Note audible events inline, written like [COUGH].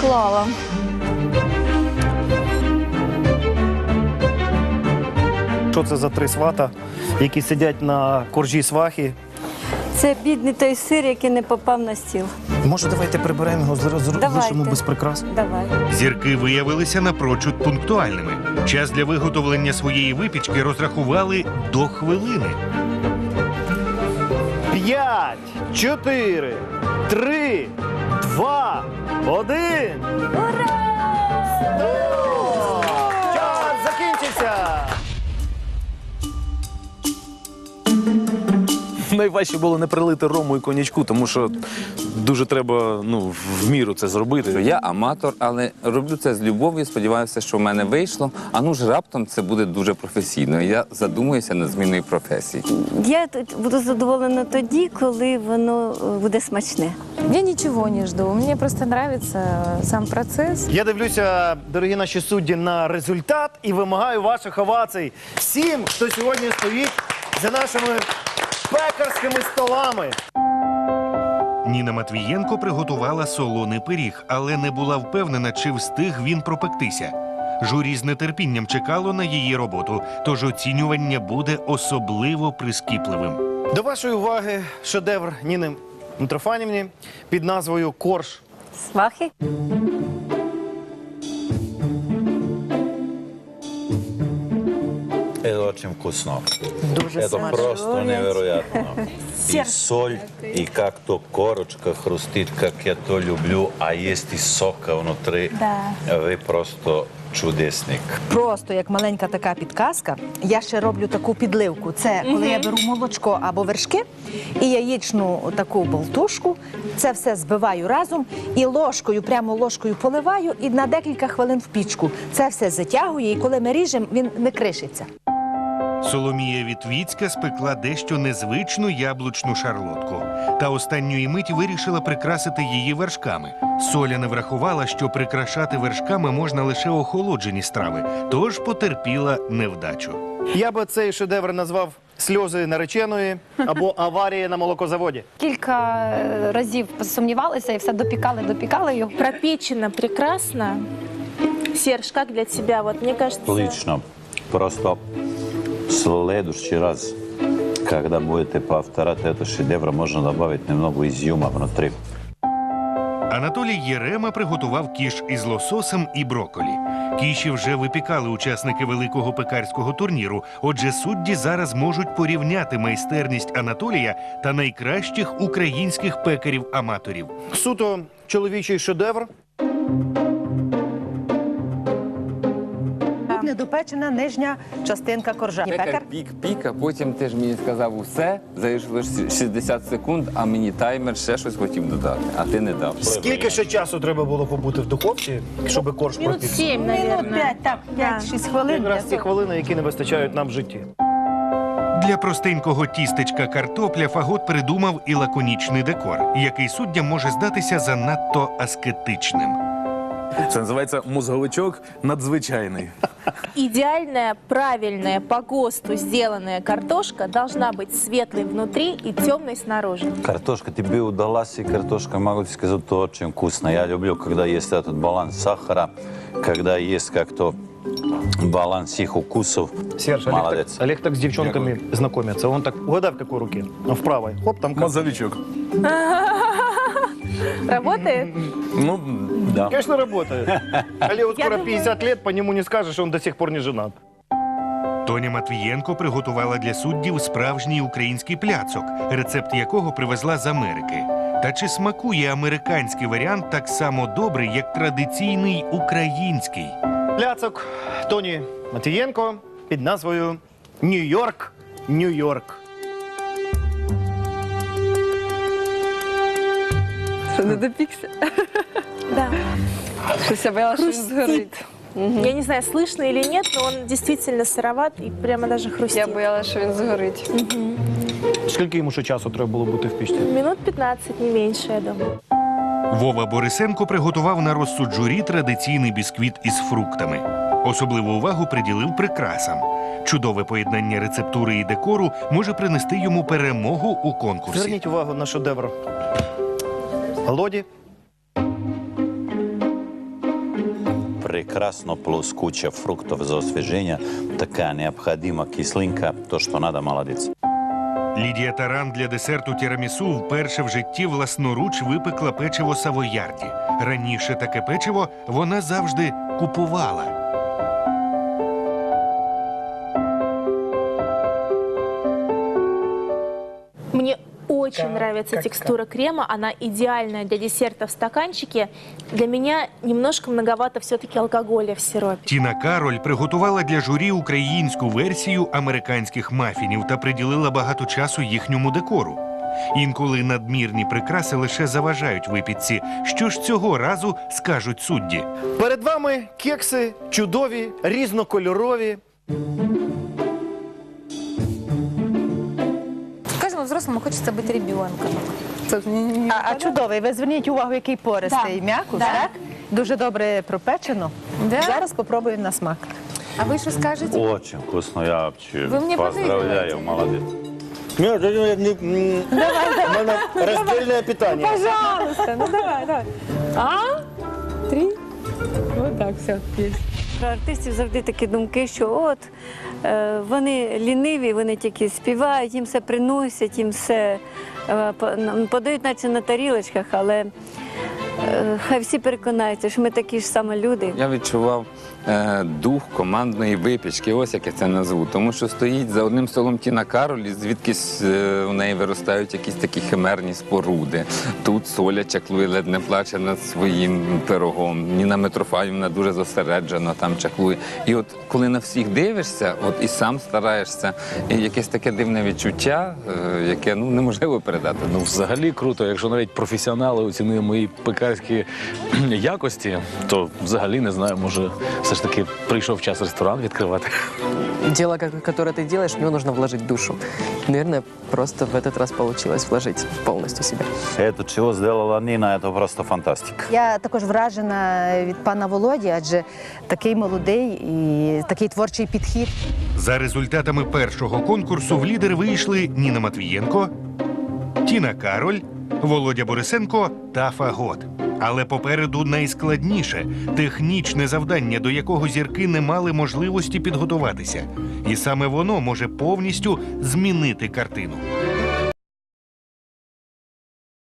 поклала. Що це за три свата, які сидять на коржі свахи? Це бідний той сир, який не попав на стіл. Може, давайте приберемо його, зараз Давайте. лишимо без прикрас? Давай. Зірки виявилися напрочуд пунктуальними. Час для виготовлення своєї випічки розрахували до хвилини. П'ять, чотири, три, два, Odin! Hurra! Найважче було не прилити рому і конячку, тому що дуже треба ну, в міру це зробити. Я аматор, але роблю це з любов'ю. Сподіваюся, що в мене вийшло. А ну ж раптом це буде дуже професійно. Я задумуюся над зміною професії. Я тут буду задоволена тоді, коли воно е, буде смачне. Я ничего не жду. Мне просто нравится сам процесс. Я дивлюся, дорогі наші судді, на результат і вимагаю ваших овацій всім, хто сьогодні стоїть за нашими пекарськими столами. Ніна Матвієнко приготувала солоний пиріг, але не була впевнена, чи встиг він пропектися. Журі з нетерпінням чекало на її роботу, тож оцінювання буде особливо прискіпливим. До вашої уваги шедевр Ніни Митрофанівні під назвою Корж. Свахи. Это очень вкусно. Дуже Это смачно. просто невероятно. [LAUGHS] И соль, и как то корочка хрустит, как я то люблю, а есть и сока внутри. Вы просто чудесник. Просто як маленька така підказка, я ще роблю таку підливку. Це коли я беру молочко або вершки і яєчну таку болтушку. Це все збиваю разом і ложкою, прямо ложкою поливаю і на декілька хвилин в пічку. Це все затягує, і коли ми ріжемо, він не кришиться. Соломія Вітвіцька спекла дещо незвичну яблучну шарлотку. Та останньої миті вирішила прикрасити її вершками. Соля не врахувала, що прикрашати вершками можна лише охолоджені страви, тож потерпіла невдачу. Я би цей шедевр назвав сльози нареченої або аварія на молокозаводі. Кілька е, разів сумнівалися і все допікали, допікали його. пропечено прекрасно. Серж, как для тебя? Вот мне кажется... Отлично. Просто в следующий раз, когда будете повторять этот шедевр, можно добавить немного изюма внутри. Анатолій Єрема приготував кіш із лососем і броколі. Кіші вже випікали учасники великого пекарського турніру. Отже, судді зараз можуть порівняти майстерність Анатолія та найкращих українських пекарів-аматорів. Суто чоловічий шедевр. Недопечена нижня частинка коржа. Пекар пік-пік, а потім ти ж мені сказав усе, залишилось 60 секунд, а мені таймер ще щось хотів додати, а ти не дав. Скільки ще часу треба було побути в духовці, щоб корж пропікся? семь, Минут наверное. 5, так, 5-6 хвилин. Якраз ці хвилини, які не вистачають нам в житті. Для простенького тістечка картопля Фагот придумав і лаконічний декор, який суддям може здатися занадто аскетичним. Це називається мозговичок надзвичайний. Идеальная, правильная, по ГОСТу сделанная картошка должна быть светлой внутри и темной снаружи. Картошка тебе удалась, и картошка, могу тебе сказать, то очень вкусно. Я люблю, когда есть этот баланс сахара, когда есть как-то баланс их вкусов. Серж, Олег так, Молодец. Олег так с девчонками знакомится. Он так, угадай, в какой руке? А в правой. Хоп, там как. Мозговичок. Работает? Ну, да. Конечно, работает. Олегу Я скоро думаю- 50 лет, по нему не скажешь, что он до сих пор не женат. Тоня Матвієнко приготувала для суддів справжній український пляцок, рецепт якого привезла з Америки. Та чи смакує американський варіант так само добре, як традиційний український? Пляцок Тоні Матієнко під назвою Нью-Йорк, Нью-Йорк. Що не допікся? Да. Щось я боялася, що він згорить. Я не знаю, слышно или нет, но он действительно сыроват и прямо даже хрустит. Я боялася, що він згорить. Скільки йому ще часу треба було бути в пічці? Минут 15, не меньше, я думаю. Вова Борисенко приготував на розсуд журі традиційний бісквіт із фруктами. Особливу увагу приділив прикрасам. Чудове поєднання рецептури і декору може принести йому перемогу у конкурсі. Зверніть увагу на шедевр Володі. прекрасно, плюс куча фруктов за освежение, такая необходима кислинка, то, что надо, молодец. Лідія Таран для десерту тірамісу вперше в житті власноруч випекла печиво савоярді. Раніше таке печиво вона завжди купувала. Очень нравится текстура крема, она идеальная для десерта в стаканчике. Для меня немножко многовато все-таки алкоголя в сиропе. Тіна Кароль приготувала для журі українську версію американських мафінів та приділила багато часу їхньому декору. Інколи надмірні прикраси лише заважають випічці. Що ж цього разу скажуть судді? Перед вами кекси чудові, різнокольорові. взрослому хочется быть ребенком. Тут не- не- не А, а чудовий, ви зверніть увагу, який пористий Да. м'якус, Да. так? Дуже добре пропечено. Да? Зараз попробуємо на смак. А вы что скажете? Очень вкусно, я вообще Вы мне поздравляю, подыгрываете. молодец. Ні, це не, не, м, у мене роздільне питання. Пожалуйста, ну давай, давай. А? Три? Вот так, все, есть. Про артистів завжди такі думки, що от е, вони ліниві, вони тільки співають, їм все приносять, їм все е, подають, наче на тарілочках, але хай всі переконаються, що ми такі ж саме люди. Я відчував е, дух командної випічки, ось як я це назву. Тому що стоїть за одним столом Тіна Кароль, і звідкись е, в неї виростають якісь такі химерні споруди. Тут Соля чаклує, ледь не плаче над своїм пирогом. Ніна Митрофанівна дуже зосереджено там чаклує. І от коли на всіх дивишся, от і сам стараєшся, і якесь таке дивне відчуття, е, яке ну неможливо передати. Ну, взагалі круто, якщо навіть професіонали оцінили мої пекарські якості, то взагалі не знаю, може все ж таки прийшов час ресторан відкривати. Дело, как- которое ты делаешь, в него нужно вложить душу. Наверное, просто в этот раз получилось вложить полностью себя. Это чего сделала Нина, это просто фантастика. Я також вражена від пана Володі, адже такий молодий і такий творчий підхід. За результатами першого конкурсу в лідери вийшли Ніна Матвієнко, Тіна Кароль, Володя Борисенко та Фагот. Але попереду найскладніше технічне завдання, до якого зірки не мали можливості підготуватися. І саме воно може повністю змінити картину.